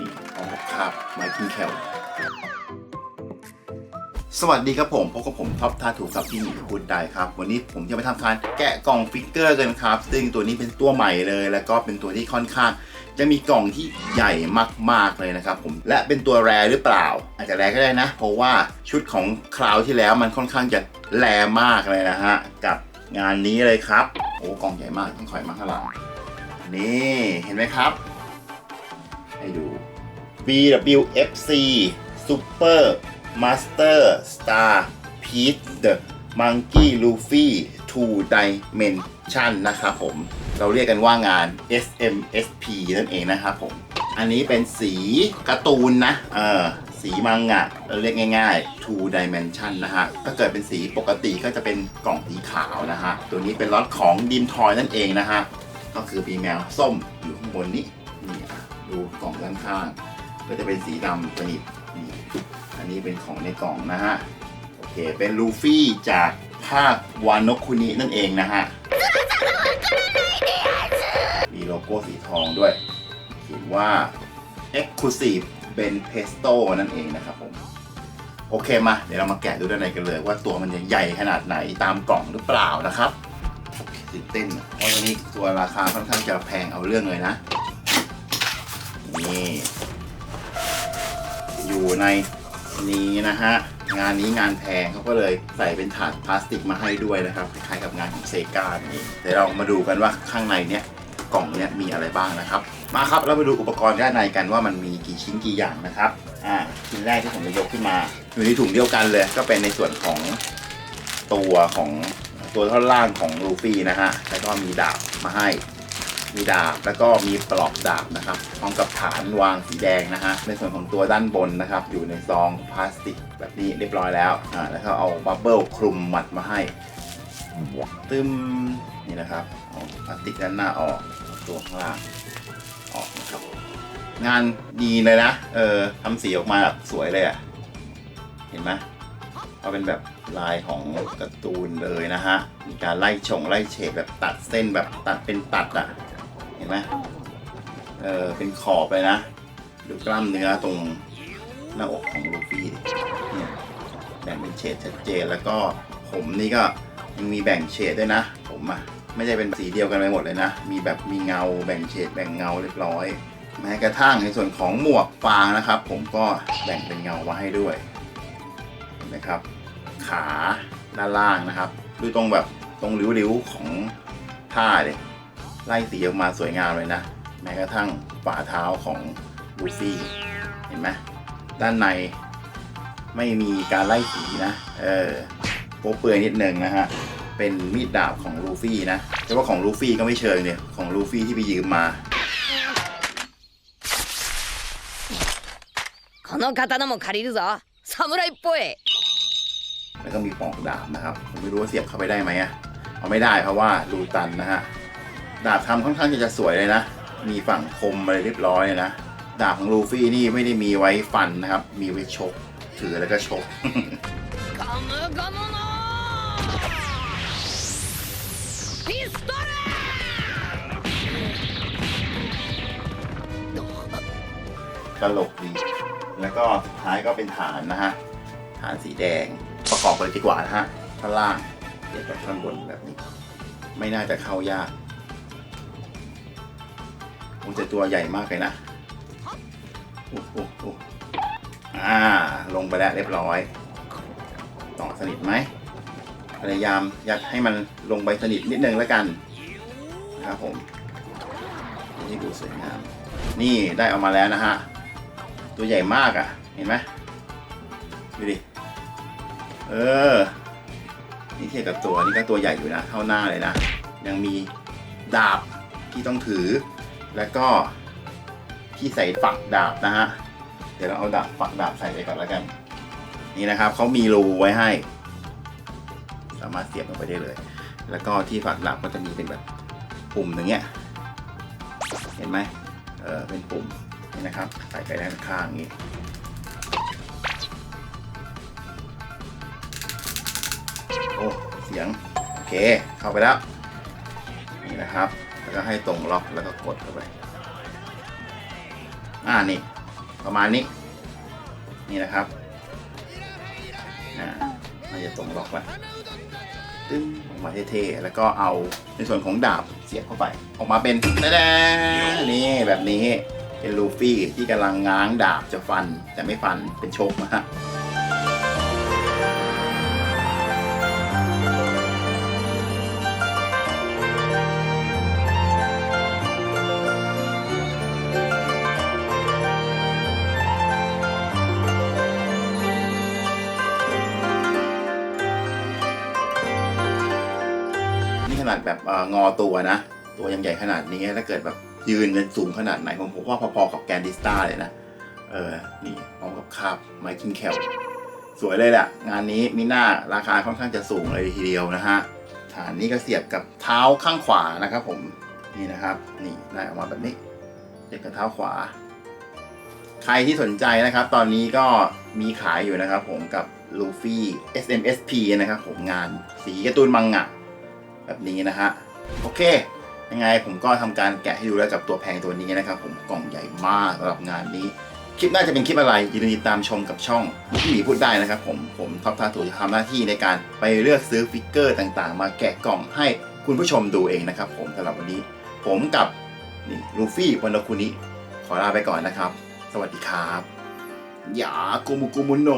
นี่เอาคาบไม้กินแคลสวัสดีครับผมพบกับผมท็อปทาถูกกับที่หนีพูดได้ครับ วันนี้ผมจะไปทำการแกะกล่องฟิกเกอร์กันครับ ซึ่งตัวนี้เป็นตัวใหม่เลย แล้วก็เป็นตัวที่ค่อนข้าง จะมีกล่องที่ใหญ่มากๆเลยนะครับผมและเป็นตัวแรหรือเปล่า อาจจะแรก็ได้นะ เพราะว่าชุดของคราวที่แล้วมันค่อนข้างจะแรมากเลยนะฮะกับงานนี้เลยครับโอ้กล่องใหญ่มากต้องถอยมาข้างหลังนี่เห็นไหมครับ ให้ดู BWFC Super Master Star Peach The Monkey Luffy 2 Dimension นะครับผม เราเรียกกันว่างาน SMSP นั่นเองนะครับผม อันนี้เป็นสีการ์ตูนนะ เออ สีมังงะเราเรียกง่ายๆ2 dimension นะฮะ ถ้าเกิดเป็นสีปกติก็จะเป็นกล่องสีขาวนะฮะ ตัวนี้เป็นล็อตของดิมทอยนั่นเองนะฮะ ก็คือมีแมวส้มอยู่ข้างบนนี้ นี่ดูกล่องด้านข้าง ก็จะเป็นสีดำสนิทนี่อันนี้เป็นของในกล่องนะฮะ โอเค เป็นลูฟี่จากภาควานกคุนินั่นเองนะฮะ มีโลโก้สีทองด้วย เขียนว่า Exclusive Ben Pesto นั่นเองนะครับผม โอเคมา เดี๋ยวเรามาแกะดูด้านในกันเลยว่าตัวมันจะใหญ่ขนาดไหนตามกล่องหรือเปล่านะครับตื่นเต้นเพราะตัวนี้ตัวราคาค่อนข้างจะแพงเอาเรื่องเลยนะ นี่ อยู่ในนี้นะฮะ งานนี้งานแพงเขาก็เลยใส่เป็นถาดพลาสติกมาให้ด้วยนะครับคล้ายๆกับงานของเซกานี่เดี๋ยวเรามาดูกันว่าข้างในเนี้ยกล่องเนี้ยมีอะไรบ้างนะครับ มาครับเราไปดูอุปกรณ์ด้านในกันว่ามันมีกี่ชิ้นกี่อย่างนะครับอ่าชิ้นแรกที่ผมจะยกขึ้นมา อยู่ในถุงเดียวกันเลย ก็เป็นในส่วนของตัวของตัวท่อนล่างของลูฟี่นะฮะแล้วก็มีดาบมาให้ มีดาบแล้วก็มีปลอกดาบนะครับพร้อมกับฐานวางสีแดงนะฮะในส่วนของตัวด้านบนนะครับ อยู่ในซองพลาสติกแบบนี้เรียบร้อยแล้วอ่าแล้วก็เอาบับเบิลคลุมมัดมาให้ตึมนี่นะครับเอาพลาสติกด้านหน้าออกตัวข้างล่างออกนะครับงานดีเลยนะเออทำสีออกมาแบบสวยเลยอะ่ะเห็นไหมเอาเป็นแบบลายของการ์ตูนเลยนะฮะ มีการไล่ชงไล่เฉดแบบตัดเส้นแบบตัดเป็นตัดอะ่ะ ห็นไหมเออเป็นขอบเลยนะ ดูกล้ามเนื้อตรงหน้าอกของลูฟี่เนี่ยแบ่งเป็นเฉดชัดเจนแล้วก็ผมนี่ก็ยังมีแบ่งเฉดด้วยนะ ผมอะไม่ใช่เป็นสีเดียวกันไปหมดเลยนะ มีแบบมีเงาแบ่งเฉดแบ่งเงาเรียบร้อย แม้กระทั่งในส่วนของหมวกฟางนะครับ ผมก็แบ่งเป็นเงามาให้ด้วยนไหมครับ ขาด้านล่างนะครับ ดูตรงแบบตรงริ้วๆของผ้าเลย ไล่สีออกมาสวยงามเลยนะ แม้กระทั่งฝ่าเท้าของลูฟี่เห็นไหมด้านในไม่มีการไล่สีนะ เออโป๊เปื่อยนิดนึงนะฮะ เป็นมีดดาบของลูฟี่นะแต่ว่าของลูฟี่ก็ไม่เชิงเนี่ยของลูฟี่ที่ไปยืมมา この刀も借りるぞ侍っぽい แล้วก็มีปอกดาบนะครับ ผมไม่รู้ว่าเสียบเข้าไปได้ไหมอะเอาไม่ได้เพราะว่ารูตันนะฮะ ดาบทำค่อนข้างจะสวยเลยนะ มีฝั่งคมอะไรเรียบร้อยนะ ดาบของลูฟี่นี่ไม่ได้มีไว้ฟันนะครับ มีไว้ชก ถือแล้วก็ชกตลกดี แล้วก็สุดท้ายก็เป็นฐานนะฮะ ฐานสีแดง ประกอบเลยดีกว่านะฮะข้างล่างเกี่ยวกับข้างบนแบบนี้ ไม่น่าจะเข้ายาก อ้แต่ตัวใหญ่มากเลยนะโอ้โหโอ้อ่า ลงไปแล้วเรียบร้อยต่อสนิทไหมพยายามยัดให้มันลงไปสนิทนิดนึงแล้วกันนะครับผมนี่ดูสวยงามนี่ได้ออกมาแล้วนะฮะ ตัวใหญ่มากอะ่ะ เห็นไหมดูดิ เออ นี่เทียบกับตัวนี่ก็ตัวใหญ่อยู่นะ เท่าหน้าเลยนะ ยังมีดาบที่ต้องถือ แล้วก็ที่ใส่ฝักดาบนะฮะ เดี๋ยวเราเอาดาบฝักดาบใส่ไปก่อนแล้วกัน นี่นะครับเขามีรูไว้ให้ สามารถเสียบลงไปได้เลย แล้วก็ที่ฝักดาบก็จะมีเป็นแบบปุ่มอย่างเงี้ย เห็นไหมเออเป็นปุ่มนี่นะครับ ใส่ไปด้านข้างอย่างนี้โอ้เสียง โอเค เข้าไปแล้ว นี่นะครับ แล้วก็ให้ตรงล็อกแล้วก็กดเข้าไป อ่านี่ ประมาณนี้ นี่นะครับอ่าน่าจะตรงล็อกแล้วตึ้งออกมาเท่ๆ แล้วก็เอาในส่วนของดาบเสียบเข้าไป ออกมาเป็นแดๆนี่แบบนี้ เป็นลูฟี่ที่กำลังง้างดาบจะฟันแต่ไม่ฟันเป็นโชกนะฮะ นี่ขนาดแบบอองอตัวนะ ตัวยังใหญ่ขนาดนี้ถ้าเกิดแบบยืนเป็นสูงขนาดไหนผมว่าพอๆกับแกนดิสตาเลยนะ เออ นี่พร้อมกับคาบไมคินแคลสวยเลยแหละงานนี้มิน่าราคาค่อนข้างจะสูงเลยทีเดียวนะฮะฐานนี้ก็เสียบกับเท้าข้างขวานะครับผมนี่นะครับ นี่ได้ออกมาแบบนี้เสียบกับเท้าขวา ใครที่สนใจนะครับ ตอนนี้ก็มีขายอยู่นะครับ ผมกับลูฟี่ SMSP นะครับ ผมงานสีการ์ตูนมังงะ แบบนี้นะฮะโอเค ยังไงผมก็ทำการแกะให้ดูแล้วกับตัวแพงตัวนี้นะครับ ผมกล่องใหญ่มากสำหรับงานนี้ คลิปน่าจะเป็นคลิปอะไรย่าลืมติดตามชมกับช่องพี่หมีพูดได้นะครับ ผมผมท็อปทาตูจะทำหน้าที่ในการไปเลือกซื้อฟิกเกอร์ต่างๆ มาแกะกล่องให้คุณผู้ชมดูเองนะครับ ผมสำหรับวันนี้ ผมกับนี่ลูฟี่วันโนคุนิขอลาไปก่อนนะครับ สวัสดีครับ อย่ากุมุกุมุโน